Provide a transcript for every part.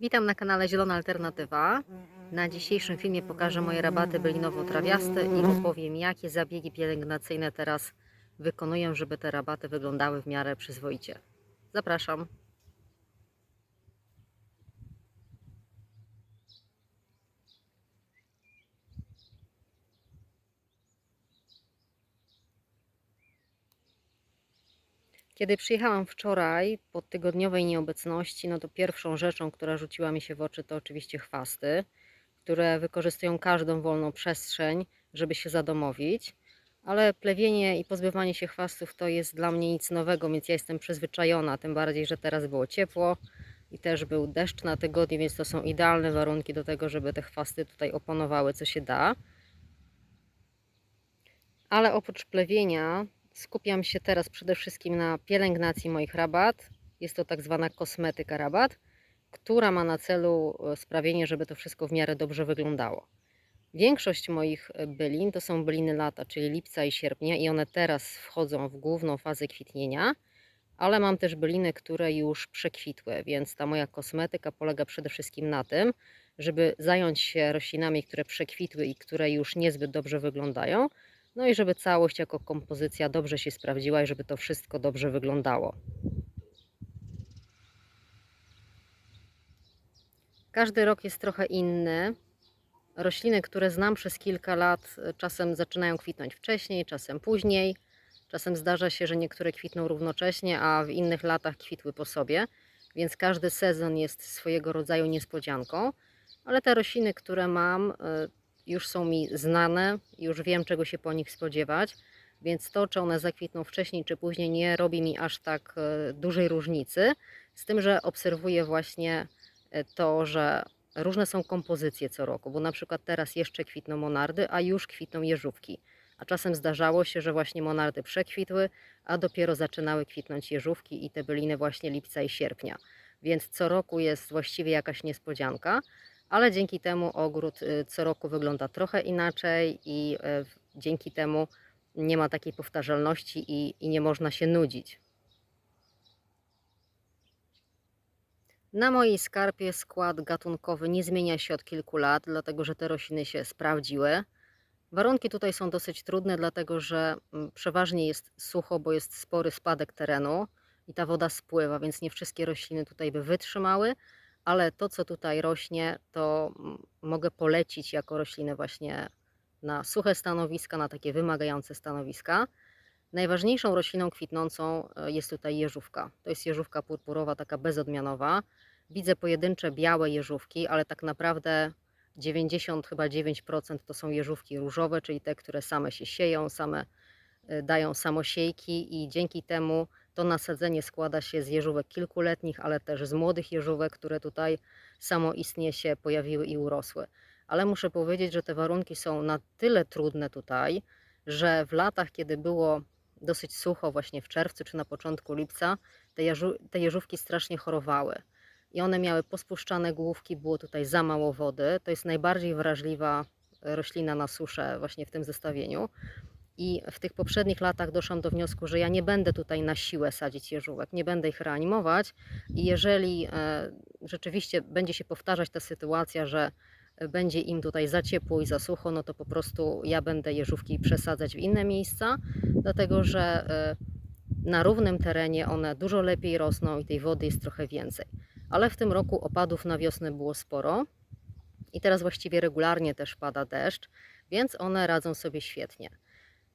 Witam na kanale Zielona Alternatywa. Na dzisiejszym filmie pokażę moje rabaty bylinowo-trawiaste i opowiem jakie zabiegi pielęgnacyjne teraz wykonuję, żeby te rabaty wyglądały w miarę przyzwoicie. Zapraszam. Kiedy przyjechałam wczoraj po tygodniowej nieobecności, no to pierwszą rzeczą, która rzuciła mi się w oczy, to oczywiście chwasty, które wykorzystują każdą wolną przestrzeń, żeby się zadomowić. Ale plewienie i pozbywanie się chwastów to jest dla mnie nic nowego, więc ja jestem przyzwyczajona. Tym bardziej, że teraz było ciepło i też był deszcz na tygodniu, więc to są idealne warunki do tego, żeby te chwasty tutaj oponowały, co się da. Ale oprócz plewienia skupiam się teraz przede wszystkim na pielęgnacji moich rabat. Jest to tak zwana kosmetyka rabat, która ma na celu e, sprawienie, żeby to wszystko w miarę dobrze wyglądało. Większość moich e, bylin to są byliny lata, czyli lipca i sierpnia i one teraz wchodzą w główną fazę kwitnienia, ale mam też byliny, które już przekwitły, więc ta moja kosmetyka polega przede wszystkim na tym, żeby zająć się roślinami, które przekwitły i które już niezbyt dobrze wyglądają, no i żeby całość jako kompozycja dobrze się sprawdziła i żeby to wszystko dobrze wyglądało. Każdy rok jest trochę inny. Rośliny, które znam przez kilka lat, czasem zaczynają kwitnąć wcześniej, czasem później. Czasem zdarza się, że niektóre kwitną równocześnie, a w innych latach kwitły po sobie, więc każdy sezon jest swojego rodzaju niespodzianką. Ale te rośliny, które mam, już są mi znane, już wiem czego się po nich spodziewać, więc to, czy one zakwitną wcześniej czy później, nie robi mi aż tak e, dużej różnicy. Z tym, że obserwuję właśnie e, to, że różne są kompozycje co roku, bo na przykład teraz jeszcze kwitną monardy, a już kwitną jeżówki. A czasem zdarzało się, że właśnie monardy przekwitły, a dopiero zaczynały kwitnąć jeżówki i te byliny właśnie lipca i sierpnia. Więc co roku jest właściwie jakaś niespodzianka ale dzięki temu ogród y, co roku wygląda trochę inaczej i y, dzięki temu nie ma takiej powtarzalności i, i nie można się nudzić. Na mojej skarpie skład gatunkowy nie zmienia się od kilku lat, dlatego że te rośliny się sprawdziły. Warunki tutaj są dosyć trudne, dlatego że mm, przeważnie jest sucho, bo jest spory spadek terenu i ta woda spływa, więc nie wszystkie rośliny tutaj by wytrzymały, ale to, co tutaj rośnie, to mogę polecić jako roślinę właśnie na suche stanowiska, na takie wymagające stanowiska. Najważniejszą rośliną kwitnącą e, jest tutaj jeżówka. To jest jeżówka purpurowa, taka bezodmianowa. Widzę pojedyncze białe jeżówki, ale tak naprawdę 90 chyba 9% to są jeżówki różowe, czyli te, które same się sieją, same e, dają samosiejki i dzięki temu to nasadzenie składa się z jeżówek kilkuletnich, ale też z młodych jeżówek, które tutaj samoistnie się pojawiły i urosły. Ale muszę powiedzieć, że te warunki są na tyle trudne tutaj, że w latach, kiedy było dosyć sucho, właśnie w czerwcu czy na początku lipca, te, jeżu, te jeżówki strasznie chorowały. I one miały pospuszczane główki, było tutaj za mało wody. To jest najbardziej wrażliwa roślina na suszę właśnie w tym zestawieniu. I w tych poprzednich latach doszłam do wniosku, że ja nie będę tutaj na siłę sadzić jeżówek, nie będę ich reanimować. I jeżeli e, rzeczywiście będzie się powtarzać ta sytuacja, że będzie im tutaj za ciepło i za sucho, no to po prostu ja będę jeżówki przesadzać w inne miejsca, dlatego że e, na równym terenie one dużo lepiej rosną i tej wody jest trochę więcej. Ale w tym roku opadów na wiosnę było sporo i teraz właściwie regularnie też pada deszcz, więc one radzą sobie świetnie.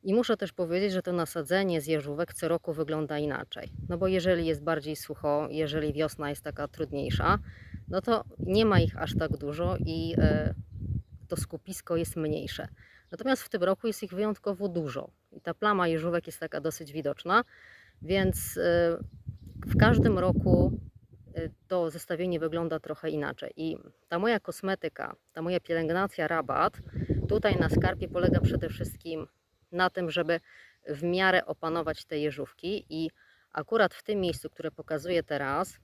I muszę też powiedzieć, że to nasadzenie z jeżówek co roku wygląda inaczej. No bo jeżeli jest bardziej sucho, jeżeli wiosna jest taka trudniejsza, no to nie ma ich aż tak dużo i e, to skupisko jest mniejsze. Natomiast w tym roku jest ich wyjątkowo dużo i ta plama jeżówek jest taka dosyć widoczna, więc e, w każdym roku e, to zestawienie wygląda trochę inaczej. I ta moja kosmetyka, ta moja pielęgnacja rabat tutaj na skarpie polega przede wszystkim na tym, żeby w miarę opanować te jeżówki i akurat w tym miejscu, które pokazuję teraz,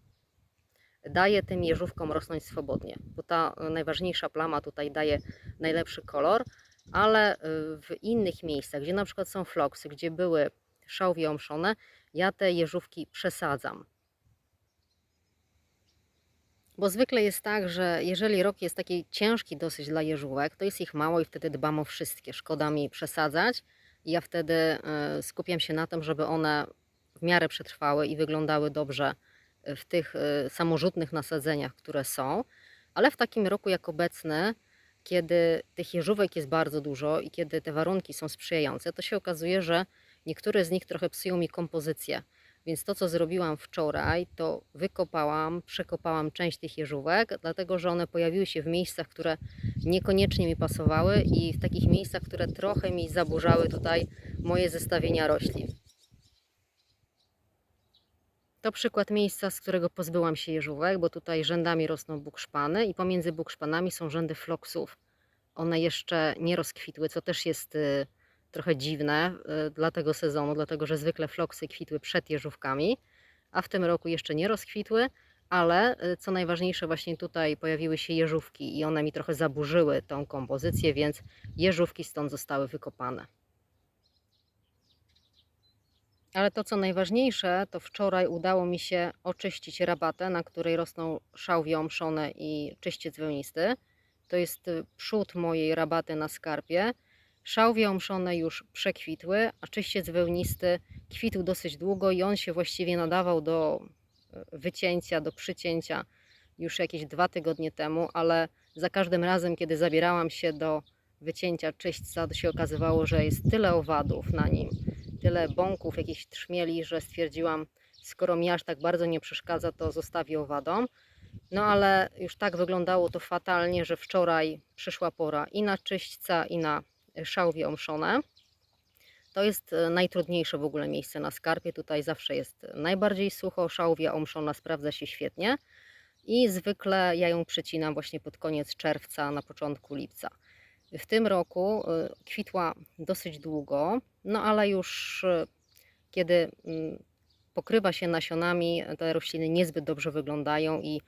daje tym jeżówkom rosnąć swobodnie, bo ta najważniejsza plama tutaj daje najlepszy kolor, ale y, w innych miejscach, gdzie na przykład są floksy, gdzie były szałwie omszone, ja te jeżówki przesadzam. Bo zwykle jest tak, że jeżeli rok jest taki ciężki dosyć dla jeżówek, to jest ich mało i wtedy dbam o wszystkie. Szkoda mi przesadzać. Ja wtedy e, skupiam się na tym, żeby one w miarę przetrwały i wyglądały dobrze w tych e, samorzutnych nasadzeniach, które są. Ale w takim roku jak obecny, kiedy tych jeżówek jest bardzo dużo i kiedy te warunki są sprzyjające, to się okazuje, że niektóre z nich trochę psują mi kompozycję. Więc to, co zrobiłam wczoraj, to wykopałam, przekopałam część tych jeżówek, dlatego że one pojawiły się w miejscach, które niekoniecznie mi pasowały i w takich miejscach, które trochę mi zaburzały tutaj moje zestawienia roślin. To przykład miejsca, z którego pozbyłam się jeżówek, bo tutaj rzędami rosną bukszpany i pomiędzy bukszpanami są rzędy floksów. One jeszcze nie rozkwitły, co też jest y, trochę dziwne y, dla tego sezonu, dlatego że zwykle floksy kwitły przed jeżówkami, a w tym roku jeszcze nie rozkwitły, ale y, co najważniejsze, właśnie tutaj pojawiły się jeżówki i one mi trochę zaburzyły tą kompozycję, więc jeżówki stąd zostały wykopane. Ale to, co najważniejsze, to wczoraj udało mi się oczyścić rabatę, na której rosną szałwie omszone i czyściec wełnisty. To jest y, przód mojej rabaty na skarpie. Szałwie omszone już przekwitły, a czyściec wełnisty kwitł dosyć długo i on się właściwie nadawał do y, wycięcia, do przycięcia już jakieś dwa tygodnie temu, ale za każdym razem, kiedy zabierałam się do wycięcia czyśćca, to się okazywało, że jest tyle owadów na nim, tyle bąków, jakichś trzmieli, że stwierdziłam, skoro mi aż tak bardzo nie przeszkadza, to zostawię owadom. No ale już tak wyglądało to fatalnie, że wczoraj przyszła pora i na czyśćca, i na szałwie omszone. To jest e, najtrudniejsze w ogóle miejsce na skarpie. Tutaj zawsze jest najbardziej sucho, szałwia omszona sprawdza się świetnie i zwykle ja ją przycinam właśnie pod koniec czerwca, na początku lipca. W tym roku e, kwitła dosyć długo, no ale już e, kiedy mm, pokrywa się nasionami, te rośliny niezbyt dobrze wyglądają i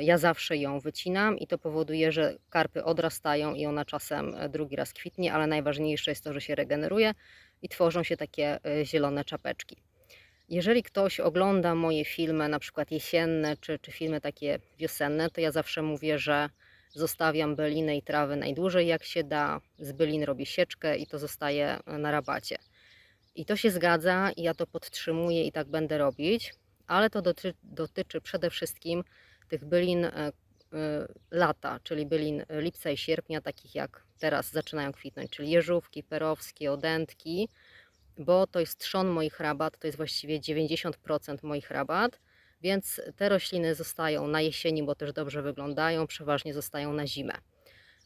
ja zawsze ją wycinam i to powoduje, że karpy odrastają i ona czasem drugi raz kwitnie, ale najważniejsze jest to, że się regeneruje i tworzą się takie zielone czapeczki. Jeżeli ktoś ogląda moje filmy, na przykład jesienne czy, czy filmy takie wiosenne, to ja zawsze mówię, że Zostawiam bylinę i trawy najdłużej jak się da. Z bylin robię sieczkę i to zostaje na rabacie. I to się zgadza i ja to podtrzymuję i tak będę robić, ale to dotyczy, dotyczy przede wszystkim tych bylin e, e, lata, czyli bylin lipca i sierpnia, takich jak teraz zaczynają kwitnąć, czyli jeżówki, perowskie, odętki, bo to jest trzon moich rabat, to jest właściwie 90% moich rabat więc te rośliny zostają na jesieni, bo też dobrze wyglądają, przeważnie zostają na zimę.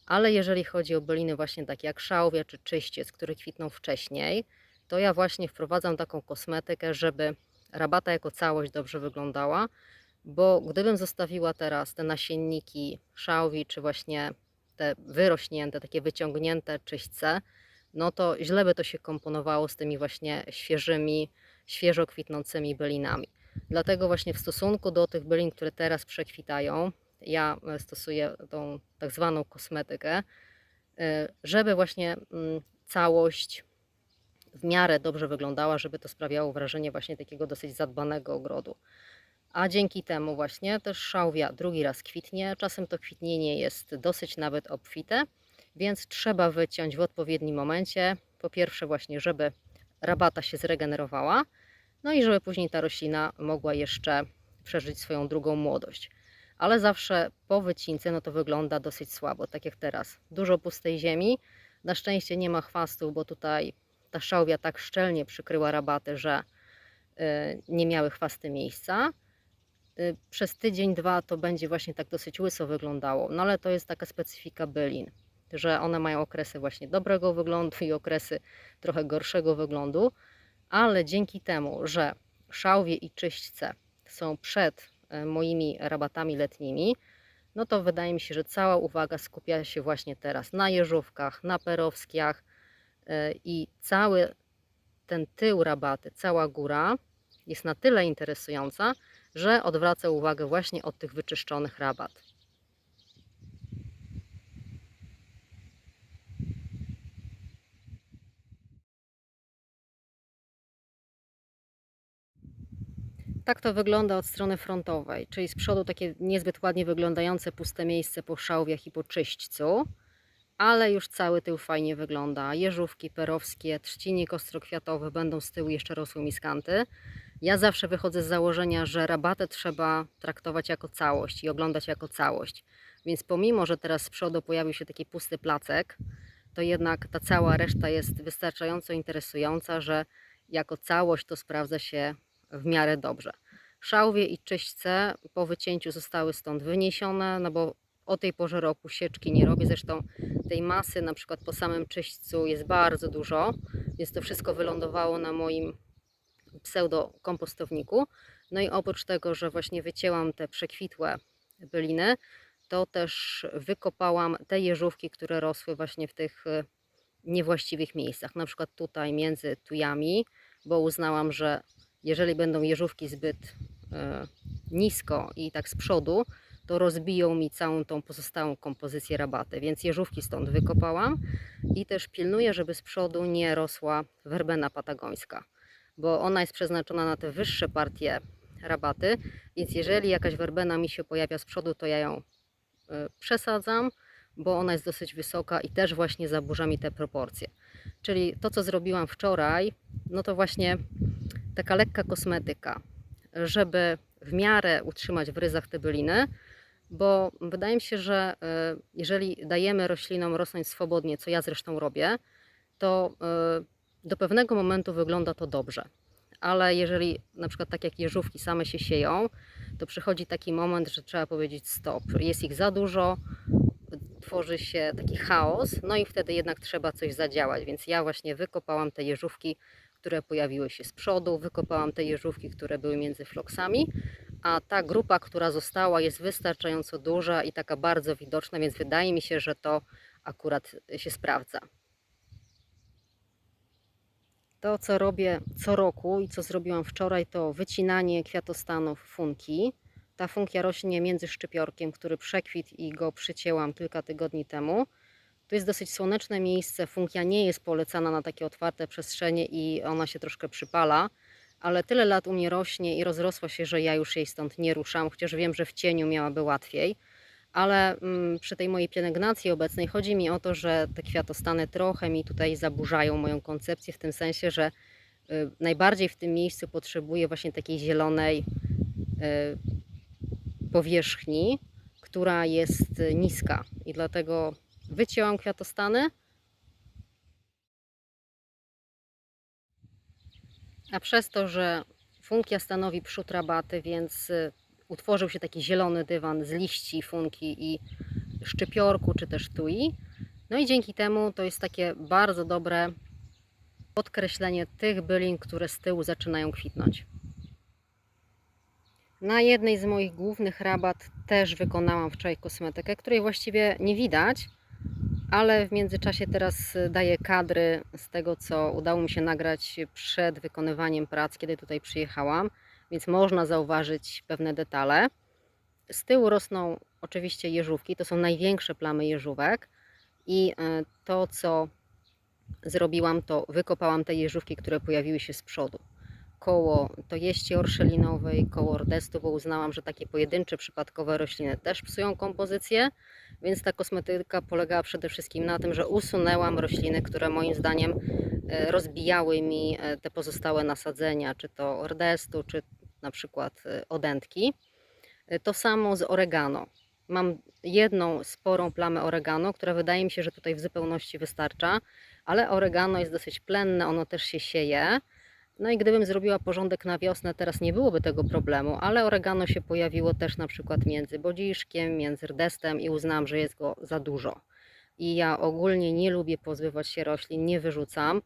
Ale jeżeli chodzi o byliny właśnie takie jak szałwia czy czyściec, które kwitną wcześniej, to ja właśnie wprowadzam taką kosmetykę, żeby rabata jako całość dobrze wyglądała, bo gdybym zostawiła teraz te nasienniki szałwi, czy właśnie te wyrośnięte, takie wyciągnięte czyśćce, no to źle by to się komponowało z tymi właśnie świeżymi, świeżo kwitnącymi bylinami. Dlatego właśnie w stosunku do tych bylin, które teraz przekwitają, ja e, stosuję tą tak zwaną kosmetykę, e, żeby właśnie mm, całość w miarę dobrze wyglądała, żeby to sprawiało wrażenie właśnie takiego dosyć zadbanego ogrodu. A dzięki temu właśnie też szałwia drugi raz kwitnie. Czasem to kwitnienie jest dosyć nawet obfite, więc trzeba wyciąć w odpowiednim momencie. Po pierwsze właśnie, żeby rabata się zregenerowała, no i żeby później ta roślina mogła jeszcze przeżyć swoją drugą młodość. Ale zawsze po wycince no to wygląda dosyć słabo, tak jak teraz. Dużo pustej ziemi. Na szczęście nie ma chwastów, bo tutaj ta szałwia tak szczelnie przykryła rabaty, że y, nie miały chwasty miejsca. Y, przez tydzień, dwa to będzie właśnie tak dosyć łyso wyglądało. No ale to jest taka specyfika bylin, że one mają okresy właśnie dobrego wyglądu i okresy trochę gorszego wyglądu ale dzięki temu, że szałwie i czyśćce są przed e, moimi rabatami letnimi, no to wydaje mi się, że cała uwaga skupia się właśnie teraz na jeżówkach, na perowskiach e, i cały ten tył rabaty, cała góra jest na tyle interesująca, że odwraca uwagę właśnie od tych wyczyszczonych rabat. Tak to wygląda od strony frontowej, czyli z przodu takie niezbyt ładnie wyglądające puste miejsce po szałwiach i po czyśćcu, ale już cały tył fajnie wygląda. Jeżówki perowskie, trzcinik ostrokwiatowy będą z tyłu jeszcze rosły miskanty. Ja zawsze wychodzę z założenia, że rabatę trzeba traktować jako całość i oglądać jako całość. Więc pomimo, że teraz z przodu pojawił się taki pusty placek, to jednak ta cała reszta jest wystarczająco interesująca, że jako całość to sprawdza się w miarę dobrze. Szałwie i czyśćce po wycięciu zostały stąd wyniesione, no bo o tej porze roku sieczki nie robię. Zresztą tej masy na przykład po samym czyśćcu jest bardzo dużo, więc to wszystko wylądowało na moim pseudo-kompostowniku. No i oprócz tego, że właśnie wycięłam te przekwitłe byliny, to też wykopałam te jeżówki, które rosły właśnie w tych y, niewłaściwych miejscach. Na przykład tutaj między tujami, bo uznałam, że jeżeli będą jeżówki zbyt y, nisko i tak z przodu, to rozbiją mi całą tą pozostałą kompozycję rabaty. Więc jeżówki stąd wykopałam i też pilnuję, żeby z przodu nie rosła werbena patagońska, bo ona jest przeznaczona na te wyższe partie rabaty, więc jeżeli jakaś werbena mi się pojawia z przodu, to ja ją y, przesadzam, bo ona jest dosyć wysoka i też właśnie zaburza mi te proporcje. Czyli to, co zrobiłam wczoraj, no to właśnie taka lekka kosmetyka, żeby w miarę utrzymać w ryzach te byliny, bo wydaje mi się, że y, jeżeli dajemy roślinom rosnąć swobodnie, co ja zresztą robię, to y, do pewnego momentu wygląda to dobrze. Ale jeżeli na przykład tak jak jeżówki same się sieją, to przychodzi taki moment, że trzeba powiedzieć stop. Jest ich za dużo, tworzy się taki chaos, no i wtedy jednak trzeba coś zadziałać. Więc ja właśnie wykopałam te jeżówki, które pojawiły się z przodu, wykopałam te jeżówki, które były między floksami, a ta grupa, która została, jest wystarczająco duża i taka bardzo widoczna, więc wydaje mi się, że to akurat się sprawdza. To, co robię co roku i co zrobiłam wczoraj, to wycinanie kwiatostanów funki. Ta funkia rośnie między szczypiorkiem, który przekwit i go przycięłam kilka tygodni temu. Tu jest dosyć słoneczne miejsce. Funkia nie jest polecana na takie otwarte przestrzenie i ona się troszkę przypala, ale tyle lat u mnie rośnie i rozrosła się, że ja już jej stąd nie ruszam, chociaż wiem, że w cieniu miałaby łatwiej. Ale mm, przy tej mojej pielęgnacji obecnej chodzi mi o to, że te kwiatostany trochę mi tutaj zaburzają moją koncepcję, w tym sensie, że y, najbardziej w tym miejscu potrzebuję właśnie takiej zielonej y, powierzchni, która jest niska i dlatego wycięłam kwiatostany. A przez to, że funkia stanowi przód rabaty, więc y, utworzył się taki zielony dywan z liści funki i szczypiorku czy też tui. No i dzięki temu to jest takie bardzo dobre podkreślenie tych bylin, które z tyłu zaczynają kwitnąć. Na jednej z moich głównych rabat też wykonałam wczoraj kosmetykę, której właściwie nie widać, ale w międzyczasie teraz daję kadry z tego, co udało mi się nagrać przed wykonywaniem prac, kiedy tutaj przyjechałam, więc można zauważyć pewne detale. Z tyłu rosną oczywiście jeżówki, to są największe plamy jeżówek i e, to, co zrobiłam, to wykopałam te jeżówki, które pojawiły się z przodu koło tojeści orszelinowej, koło ordestu, bo uznałam, że takie pojedyncze, przypadkowe rośliny też psują kompozycję, więc ta kosmetyka polegała przede wszystkim na tym, że usunęłam rośliny, które moim zdaniem e, rozbijały mi e, te pozostałe nasadzenia, czy to ordestu, czy na przykład e, odętki. To samo z oregano. Mam jedną sporą plamę oregano, która wydaje mi się, że tutaj w zupełności wystarcza, ale oregano jest dosyć plenne, ono też się sieje. No i gdybym zrobiła porządek na wiosnę, teraz nie byłoby tego problemu, ale oregano się pojawiło też na przykład między bodziszkiem, między rdestem i uznałam, że jest go za dużo. I ja ogólnie nie lubię pozbywać się roślin, nie wyrzucam,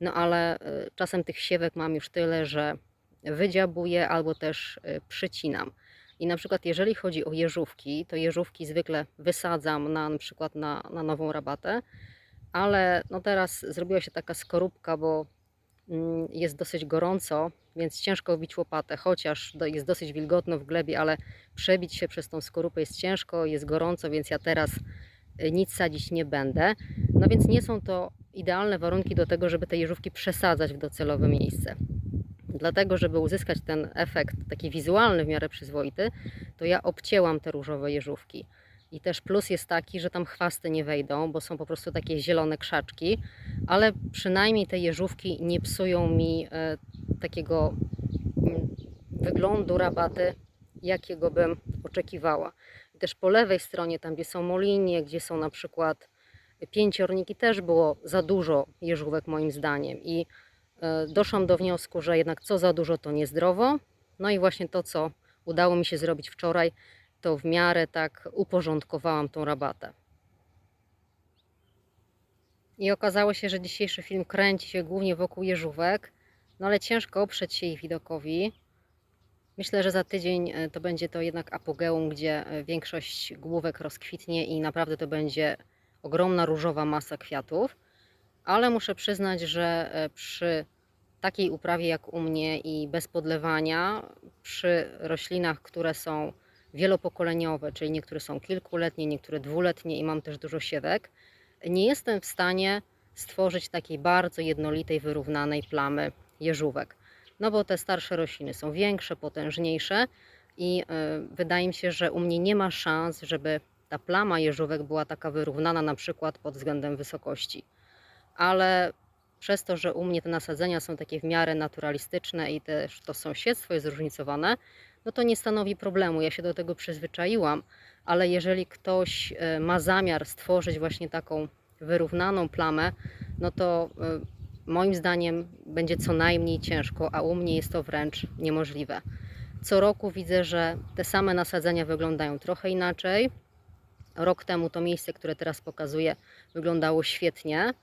no ale y, czasem tych siewek mam już tyle, że wydziabuję albo też y, przycinam. I na przykład jeżeli chodzi o jeżówki, to jeżówki zwykle wysadzam na, na przykład na, na nową rabatę, ale no teraz zrobiła się taka skorupka, bo Mm, jest dosyć gorąco, więc ciężko bić łopatę, chociaż jest dosyć wilgotno w glebie, ale przebić się przez tą skorupę jest ciężko, jest gorąco, więc ja teraz y, nic sadzić nie będę. No więc nie są to idealne warunki do tego, żeby te jeżówki przesadzać w docelowe miejsce. Dlatego, żeby uzyskać ten efekt taki wizualny w miarę przyzwoity, to ja obcięłam te różowe jeżówki. I też plus jest taki, że tam chwasty nie wejdą, bo są po prostu takie zielone krzaczki, ale przynajmniej te jeżówki nie psują mi e, takiego mm, wyglądu rabaty, jakiego bym oczekiwała. I też po lewej stronie, tam gdzie są molinie, gdzie są na przykład pięciorniki, też było za dużo jeżówek moim zdaniem. I doszłam do wniosku, że jednak co za dużo to niezdrowo. No i właśnie to, co udało mi się zrobić wczoraj, to w miarę tak uporządkowałam tą rabatę. I okazało się, że dzisiejszy film kręci się głównie wokół jeżówek, no ale ciężko oprzeć się ich widokowi. Myślę, że za tydzień e, to będzie to jednak apogeum, gdzie e, większość główek rozkwitnie i naprawdę to będzie ogromna różowa masa kwiatów. Ale muszę przyznać, że e, przy takiej uprawie jak u mnie i bez podlewania, przy roślinach, które są wielopokoleniowe, czyli niektóre są kilkuletnie, niektóre dwuletnie i mam też dużo siewek, nie jestem w stanie stworzyć takiej bardzo jednolitej, wyrównanej plamy jeżówek. No bo te starsze rośliny są większe, potężniejsze i y, wydaje mi się, że u mnie nie ma szans, żeby ta plama jeżówek była taka wyrównana na przykład pod względem wysokości. Ale przez to, że u mnie te nasadzenia są takie w miarę naturalistyczne i też to sąsiedztwo jest zróżnicowane, no to nie stanowi problemu. Ja się do tego przyzwyczaiłam, ale jeżeli ktoś e, ma zamiar stworzyć właśnie taką wyrównaną plamę, no to e, moim zdaniem będzie co najmniej ciężko, a u mnie jest to wręcz niemożliwe. Co roku widzę, że te same nasadzenia wyglądają trochę inaczej. Rok temu to miejsce, które teraz pokazuję, wyglądało świetnie,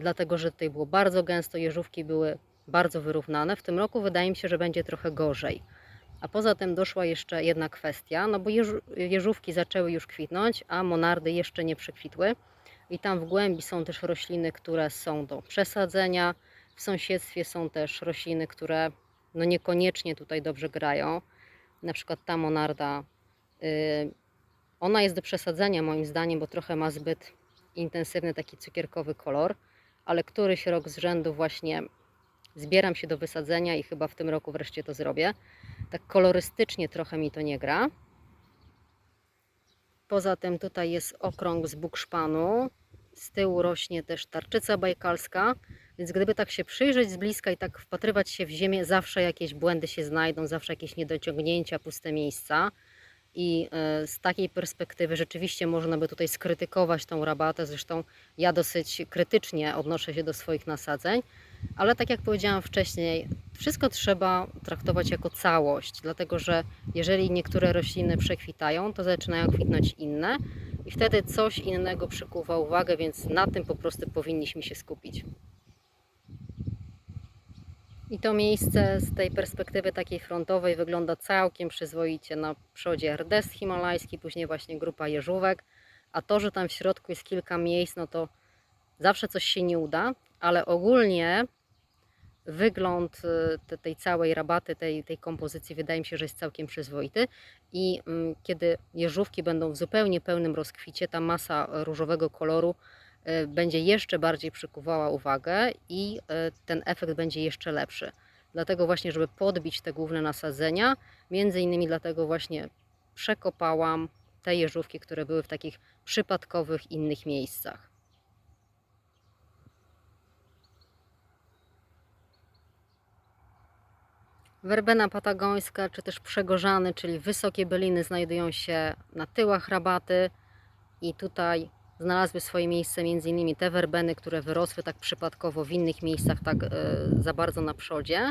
dlatego że tutaj było bardzo gęsto, jeżówki były bardzo wyrównane. W tym roku wydaje mi się, że będzie trochę gorzej. A poza tym doszła jeszcze jedna kwestia, no bo jeżówki zaczęły już kwitnąć, a monardy jeszcze nie przekwitły. I tam w głębi są też rośliny, które są do przesadzenia. W sąsiedztwie są też rośliny, które no niekoniecznie tutaj dobrze grają. Na przykład ta monarda, yy, ona jest do przesadzenia moim zdaniem, bo trochę ma zbyt intensywny taki cukierkowy kolor, ale któryś rok z rzędu właśnie zbieram się do wysadzenia i chyba w tym roku wreszcie to zrobię. Tak kolorystycznie trochę mi to nie gra. Poza tym tutaj jest okrąg z bukszpanu. Z tyłu rośnie też tarczyca bajkalska. Więc gdyby tak się przyjrzeć z bliska i tak wpatrywać się w ziemię, zawsze jakieś błędy się znajdą, zawsze jakieś niedociągnięcia, puste miejsca. I e, z takiej perspektywy rzeczywiście można by tutaj skrytykować tą rabatę. Zresztą ja dosyć krytycznie odnoszę się do swoich nasadzeń, ale tak jak powiedziałam wcześniej, wszystko trzeba traktować jako całość, dlatego że jeżeli niektóre rośliny przekwitają, to zaczynają kwitnąć inne i wtedy coś innego przykuwa uwagę, więc na tym po prostu powinniśmy się skupić. I to miejsce z tej perspektywy takiej frontowej wygląda całkiem przyzwoicie. Na przodzie rdest himalajski, później właśnie grupa jeżówek, a to, że tam w środku jest kilka miejsc, no to zawsze coś się nie uda, ale ogólnie wygląd y, tej całej rabaty, tej, tej kompozycji wydaje mi się, że jest całkiem przyzwoity i mm, kiedy jeżówki będą w zupełnie pełnym rozkwicie, ta masa różowego koloru będzie jeszcze bardziej przykuwała uwagę i y, ten efekt będzie jeszcze lepszy. Dlatego właśnie, żeby podbić te główne nasadzenia, między innymi dlatego właśnie przekopałam te jeżówki, które były w takich przypadkowych innych miejscach. Werbena patagońska, czy też przegorzany, czyli wysokie byliny znajdują się na tyłach rabaty i tutaj znalazły swoje miejsce m.in. te werbeny, które wyrosły tak przypadkowo w innych miejscach, tak e, za bardzo na przodzie.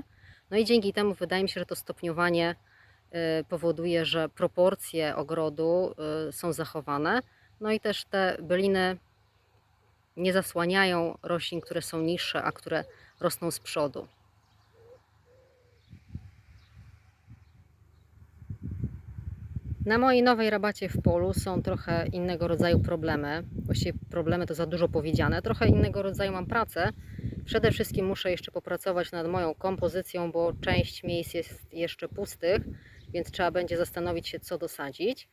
No i dzięki temu wydaje mi się, że to stopniowanie e, powoduje, że proporcje ogrodu e, są zachowane. No i też te byliny nie zasłaniają roślin, które są niższe, a które rosną z przodu. Na mojej nowej rabacie w polu są trochę innego rodzaju problemy. Właściwie problemy to za dużo powiedziane. Trochę innego rodzaju mam pracę. Przede wszystkim muszę jeszcze popracować nad moją kompozycją, bo część miejsc jest jeszcze pustych, więc trzeba będzie zastanowić się, co dosadzić.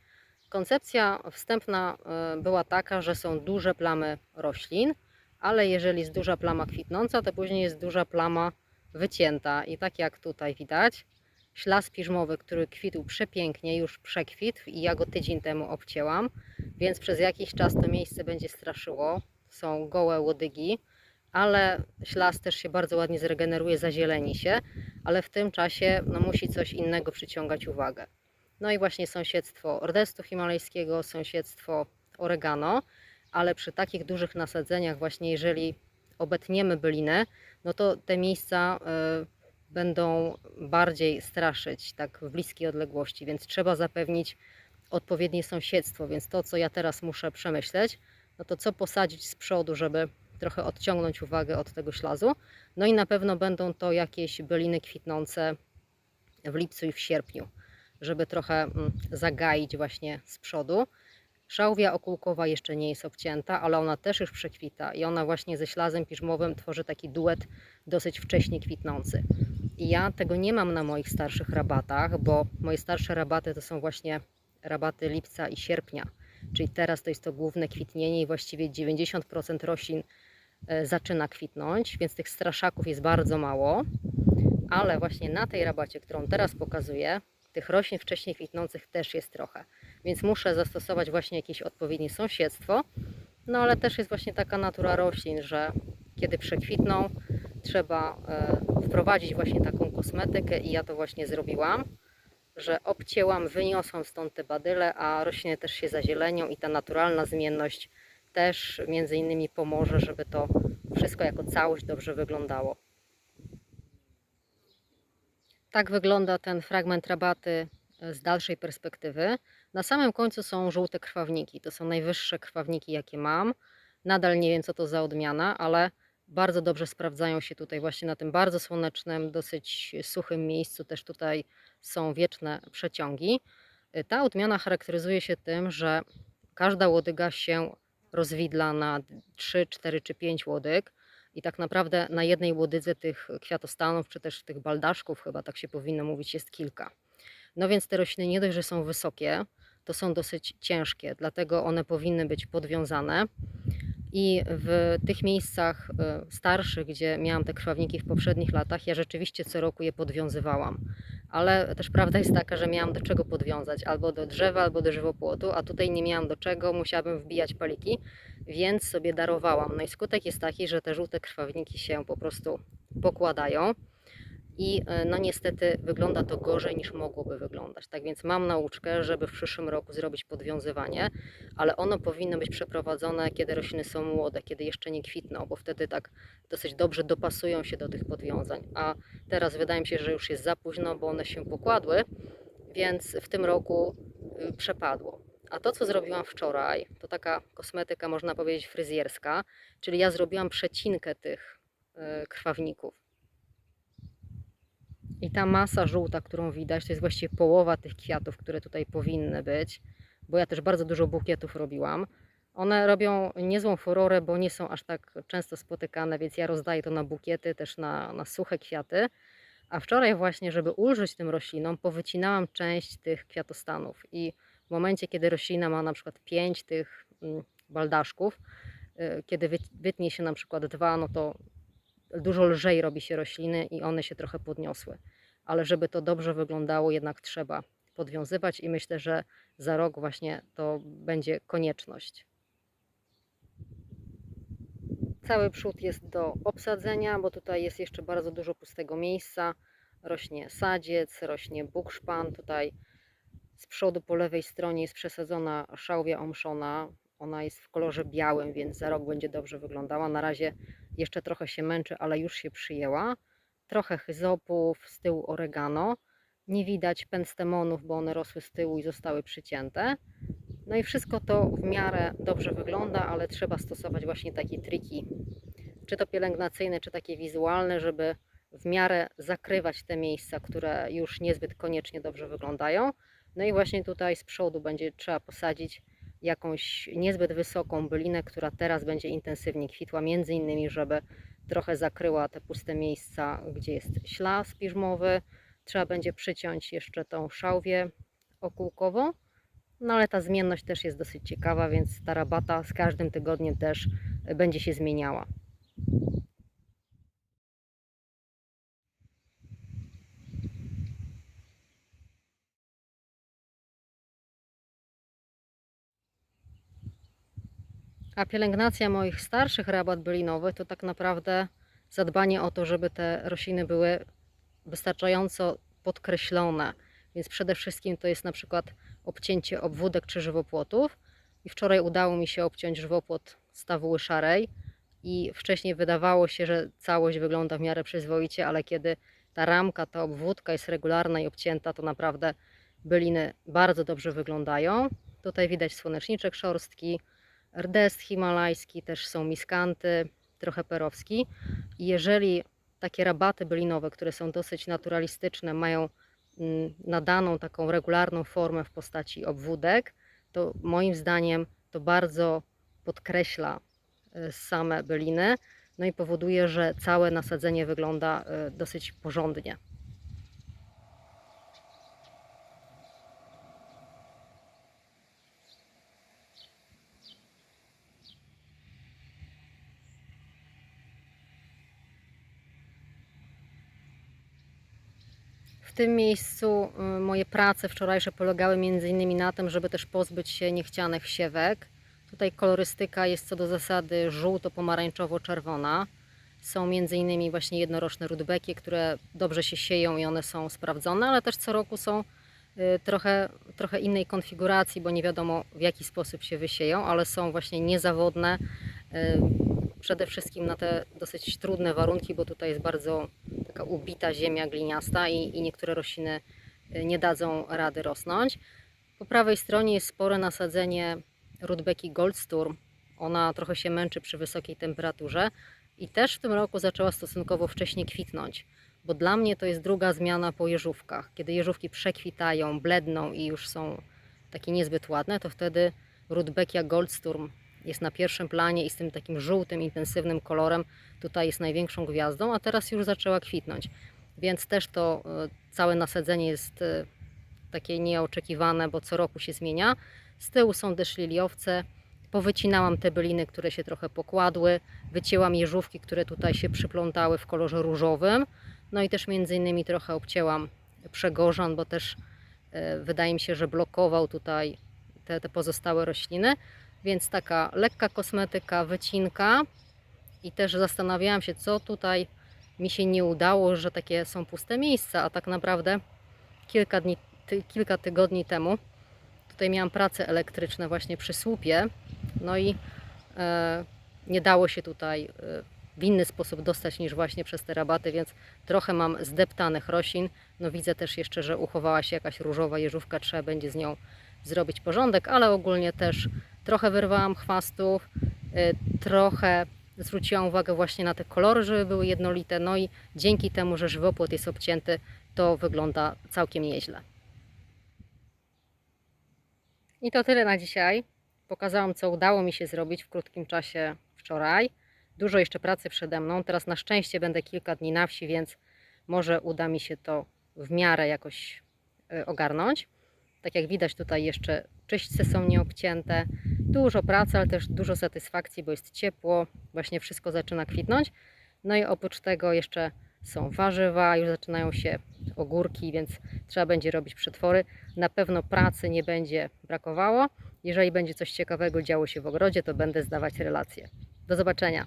Koncepcja wstępna e, była taka, że są duże plamy roślin, ale jeżeli jest duża plama kwitnąca, to później jest duża plama wycięta i tak jak tutaj widać, ślas piżmowy, który kwitł przepięknie, już przekwitł i ja go tydzień temu obcięłam, więc przez jakiś czas to miejsce będzie straszyło. Są gołe łodygi, ale ślas też się bardzo ładnie zregeneruje, zazieleni się, ale w tym czasie no, musi coś innego przyciągać uwagę. No i właśnie sąsiedztwo ordestu himalajskiego, sąsiedztwo oregano, ale przy takich dużych nasadzeniach właśnie jeżeli obetniemy bylinę, no to te miejsca y, będą bardziej straszyć tak w bliskiej odległości, więc trzeba zapewnić odpowiednie sąsiedztwo, więc to co ja teraz muszę przemyśleć, no to co posadzić z przodu, żeby trochę odciągnąć uwagę od tego ślazu. No i na pewno będą to jakieś byliny kwitnące w lipcu i w sierpniu, żeby trochę mm, zagaić właśnie z przodu. Szałwia okółkowa jeszcze nie jest obcięta, ale ona też już przekwita i ona właśnie ze ślazem piżmowym tworzy taki duet dosyć wcześnie kwitnący. I ja tego nie mam na moich starszych rabatach, bo moje starsze rabaty to są właśnie rabaty lipca i sierpnia. Czyli teraz to jest to główne kwitnienie i właściwie 90% roślin e, zaczyna kwitnąć, więc tych straszaków jest bardzo mało. Ale właśnie na tej rabacie, którą teraz pokazuję, tych roślin wcześniej kwitnących też jest trochę. Więc muszę zastosować właśnie jakieś odpowiednie sąsiedztwo. No ale też jest właśnie taka natura roślin, że kiedy przekwitną, trzeba e, wprowadzić właśnie taką kosmetykę i ja to właśnie zrobiłam, że obcięłam, wyniosłam stąd te badyle, a rośliny też się zazielenią i ta naturalna zmienność też między innymi pomoże, żeby to wszystko jako całość dobrze wyglądało. Tak wygląda ten fragment rabaty e, z dalszej perspektywy. Na samym końcu są żółte krwawniki. To są najwyższe krwawniki, jakie mam. Nadal nie wiem, co to za odmiana, ale bardzo dobrze sprawdzają się tutaj właśnie na tym bardzo słonecznym, dosyć suchym miejscu. Też tutaj są wieczne przeciągi. E, Ta odmiana charakteryzuje się tym, że każda łodyga się rozwidla na 3, 4 czy 5 łodyg. I tak naprawdę na jednej łodydze tych kwiatostanów, czy też tych baldaszków, chyba tak się powinno mówić, jest kilka. No więc te rośliny nie dość, że są wysokie, to są dosyć ciężkie, dlatego one powinny być podwiązane. I w tych miejscach y, starszych, gdzie miałam te krwawniki w poprzednich latach, ja rzeczywiście co roku je podwiązywałam. Ale też prawda jest taka, że miałam do czego podwiązać, albo do drzewa, albo do żywopłotu, a tutaj nie miałam do czego, musiałabym wbijać paliki, więc sobie darowałam. No i skutek jest taki, że te żółte krwawniki się po prostu pokładają i e, no niestety wygląda to gorzej niż mogłoby wyglądać. Tak więc mam nauczkę, żeby w przyszłym roku zrobić podwiązywanie, ale ono powinno być przeprowadzone, kiedy rośliny są młode, kiedy jeszcze nie kwitną, bo wtedy tak dosyć dobrze dopasują się do tych podwiązań. A teraz wydaje mi się, że już jest za późno, bo one się pokładły, więc w tym roku y, przepadło. A to, co zrobiłam wczoraj, to taka kosmetyka, można powiedzieć, fryzjerska, czyli ja zrobiłam przecinkę tych y, krwawników. I ta masa żółta, którą widać, to jest właściwie połowa tych kwiatów, które tutaj powinny być, bo ja też bardzo dużo bukietów robiłam. One robią niezłą furorę, bo nie są aż tak często spotykane, więc ja rozdaję to na bukiety, też na, na suche kwiaty. A wczoraj właśnie, żeby ulżyć tym roślinom, powycinałam część tych kwiatostanów i w momencie, kiedy roślina ma na przykład pięć tych mm, baldaszków, y, kiedy wy- wytnie się na przykład dwa, no to dużo lżej robi się rośliny i one się trochę podniosły. Ale żeby to dobrze wyglądało, jednak trzeba podwiązywać i myślę, że za rok właśnie to będzie konieczność. Cały przód jest do obsadzenia, bo tutaj jest jeszcze bardzo dużo pustego miejsca. Rośnie sadziec, rośnie bukszpan. Tutaj z przodu po lewej stronie jest przesadzona szałwia omszona. Ona jest w kolorze białym, więc za rok będzie dobrze wyglądała. Na razie jeszcze trochę się męczy, ale już się przyjęła. Trochę chyzopów, z tyłu oregano. Nie widać penstemonów, bo one rosły z tyłu i zostały przycięte. No i wszystko to w miarę dobrze wygląda, ale trzeba stosować właśnie takie triki, czy to pielęgnacyjne, czy takie wizualne, żeby w miarę zakrywać te miejsca, które już niezbyt koniecznie dobrze wyglądają. No i właśnie tutaj z przodu będzie trzeba posadzić jakąś niezbyt wysoką bylinę, która teraz będzie intensywnie kwitła, między innymi, żeby trochę zakryła te puste miejsca, gdzie jest ślas piżmowy. Trzeba będzie przyciąć jeszcze tą szałwię okółkową. No ale ta zmienność też jest dosyć ciekawa, więc ta rabata z każdym tygodniem też będzie się zmieniała. A pielęgnacja moich starszych rabat bylinowych to tak naprawdę zadbanie o to, żeby te rośliny były wystarczająco podkreślone. Więc przede wszystkim to jest na przykład obcięcie obwódek czy żywopłotów. I wczoraj udało mi się obciąć żywopłot stawuły szarej. I wcześniej wydawało się, że całość wygląda w miarę przyzwoicie, ale kiedy ta ramka, ta obwódka jest regularna i obcięta, to naprawdę byliny bardzo dobrze wyglądają. Tutaj widać słoneczniczek szorstki, rdest himalajski, też są miskanty, trochę perowski. I jeżeli takie rabaty bylinowe, które są dosyć naturalistyczne, mają mm, nadaną taką regularną formę w postaci obwódek, to moim zdaniem to bardzo podkreśla y, same byliny, no i powoduje, że całe nasadzenie wygląda y, dosyć porządnie. W tym miejscu y, moje prace wczorajsze polegały innymi na tym, żeby też pozbyć się niechcianych siewek. Tutaj kolorystyka jest co do zasady żółto-pomarańczowo-czerwona. Są innymi właśnie jednoroczne rudbeki, które dobrze się sieją i one są sprawdzone, ale też co roku są y, trochę, trochę innej konfiguracji, bo nie wiadomo w jaki sposób się wysieją, ale są właśnie niezawodne. Przede wszystkim na te dosyć trudne warunki, bo tutaj jest bardzo taka ubita ziemia gliniasta i, i niektóre rośliny y, nie dadzą rady rosnąć. Po prawej stronie jest spore nasadzenie rudbeki Goldsturm. Ona trochę się męczy przy wysokiej temperaturze i też w tym roku zaczęła stosunkowo wcześnie kwitnąć, bo dla mnie to jest druga zmiana po jeżówkach. Kiedy jeżówki przekwitają, bledną i już są takie niezbyt ładne, to wtedy rudbekia Goldsturm jest na pierwszym planie i z tym takim żółtym, intensywnym kolorem tutaj jest największą gwiazdą, a teraz już zaczęła kwitnąć. Więc też to y, całe nasadzenie jest y, takie nieoczekiwane, bo co roku się zmienia. Z tyłu są też liliowce. Powycinałam te byliny, które się trochę pokładły. Wycięłam jeżówki, które tutaj się przyplątały w kolorze różowym. No i też między innymi trochę obcięłam przegorzan, bo też y, wydaje mi się, że blokował tutaj te, te pozostałe rośliny. Więc taka lekka kosmetyka, wycinka i też zastanawiałam się, co tutaj mi się nie udało, że takie są puste miejsca, a tak naprawdę kilka, dni, ty, kilka tygodni temu tutaj miałam prace elektryczne właśnie przy słupie, no i e, nie dało się tutaj e, w inny sposób dostać niż właśnie przez te rabaty, więc trochę mam zdeptanych roślin. No widzę też jeszcze, że uchowała się jakaś różowa jeżówka, trzeba będzie z nią zrobić porządek, ale ogólnie też trochę wyrwałam chwastów, y, trochę zwróciłam uwagę właśnie na te kolory, żeby były jednolite, no i dzięki temu, że żywopłot jest obcięty, to wygląda całkiem nieźle. I to tyle na dzisiaj. Pokazałam, co udało mi się zrobić w krótkim czasie wczoraj. Dużo jeszcze pracy przede mną. Teraz na szczęście będę kilka dni na wsi, więc może uda mi się to w miarę jakoś y, ogarnąć. Tak jak widać tutaj jeszcze czyśćce są nieobcięte. Dużo pracy, ale też dużo satysfakcji, bo jest ciepło. Właśnie wszystko zaczyna kwitnąć. No i oprócz tego jeszcze są warzywa, już zaczynają się ogórki, więc trzeba będzie robić przetwory. Na pewno pracy nie będzie brakowało. Jeżeli będzie coś ciekawego działo się w ogrodzie, to będę zdawać relacje. Do zobaczenia.